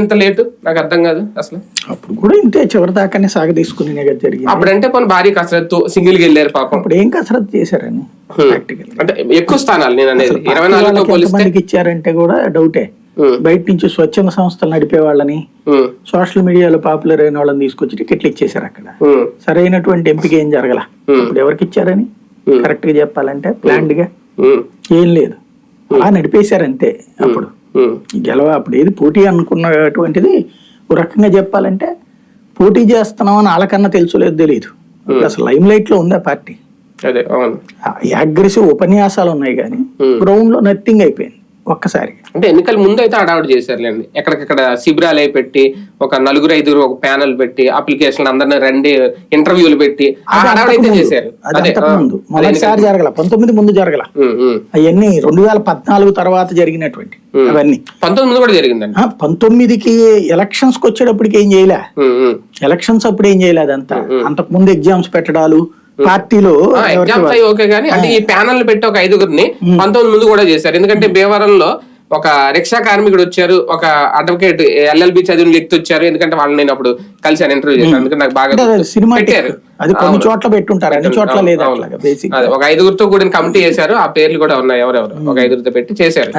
ఇంత లేటు? నాకు అర్థం కాదు అసలు. అప్పుడు కూడా ఇంతే చివరి దాకానే సాగ తీసుకుని జరిగింది. అప్పుడంటే కొన్ని భారీ కసరత్తు సింగిల్గా వెళ్ళారు పాపం. అప్పుడు ఏం కసరత్తు చేశారని అంటే ఎక్కువ స్థానాలు నేను అనేది. ఇరవై నాలుగుతో పోలిస్తే ఇచ్చారంటే కూడా డౌటే. బయట నుంచి స్వచ్ఛంద సంస్థలు నడిపే వాళ్ళని సోషల్ మీడియాలో పాపులర్ అయిన వాళ్ళని తీసుకొచ్చి టికెట్లు ఇచ్చేసారు అక్కడ. సరైనటువంటి ఎంపిక ఏం జరగల. ఇప్పుడు ఎవరికి ఇచ్చారని? కరెక్ట్గా చెప్పాలంటే ప్లాన్డ్గా ఏం లేదు. అలా నడిపేశారు అంతే అప్పుడు. గెలవ అప్పుడు ఏది పోటీ అనుకున్నటువంటిది ఒక రకంగా చెప్పాలంటే పోటీ చేస్తున్నాం అని వాళ్ళకన్నా తెలుసు లేదు తెలియదు అసలు లైమ్ లైట్లో ఉంది ఆ పార్టీ అగ్రెసివ్ ఉపన్యాసాలు ఉన్నాయి కానీ గ్రౌండ్లో నథింగ్ అయిపోయింది. ఒక్కసారి. అంటే ఎన్నికల ముందు అయితే అడావుట్ చేశారులేండి. ఎక్కడికక్కడ శిబిరాలు పెట్టి ఒక నలుగురు ఐదుగురు ఒక ప్యానల్ పెట్టి అప్లికేషన్ అందరిని రండి ఇంటర్వ్యూలు పెట్టి చేశారు. మొదటిసారి జరగల. పంతొమ్మిది ముందు జరగల. అవన్నీ రెండు వేల పద్నాలుగు తర్వాత జరిగినటువంటి అవన్నీ. పంతొమ్మిది ముందు కూడా జరిగిందండి. పంతొమ్మిదికి ఎలక్షన్స్కి వచ్చేటప్పటికి ఏం చేయలే. ఎలక్షన్స్ అప్పుడు ఏం చేయలేదు అదంతా. అంతకు ముందు ఎగ్జామ్స్ పెట్టడాలు పార్టీలో ఎగ్జామ్స్ అయ్యి ఓకే కానీ అంటే ఈ ప్యానల్ పెట్టి ఒక ఐదుగురిని పంతొమ్మిది ముందు కూడా చేశారు. ఎందుకంటే భీమవరంలో ఒక రిక్షా కార్మికుడు వచ్చారు ఒక అడ్వకేట్ ఎల్ఎల్బి చదివిన వ్యక్తి వచ్చారు. ఎందుకంటే వాళ్ళని నేను అప్పుడు కలిసాను ఇంటర్వ్యూ చేశాను. అందుకని నాకు బాగా. సినిమా పెట్టారు. అది కొన్ని. చోట్ల పెట్టుంటారు. అన్ని చోట్ల లేదు ఒక ఐదుగురితో కూడిన కమిటీ చేశారు ఆ పేర్లు కూడా ఉన్నాయి ఎవరెవరు? ఒక ఐదుగురితో పెట్టి చేశారు.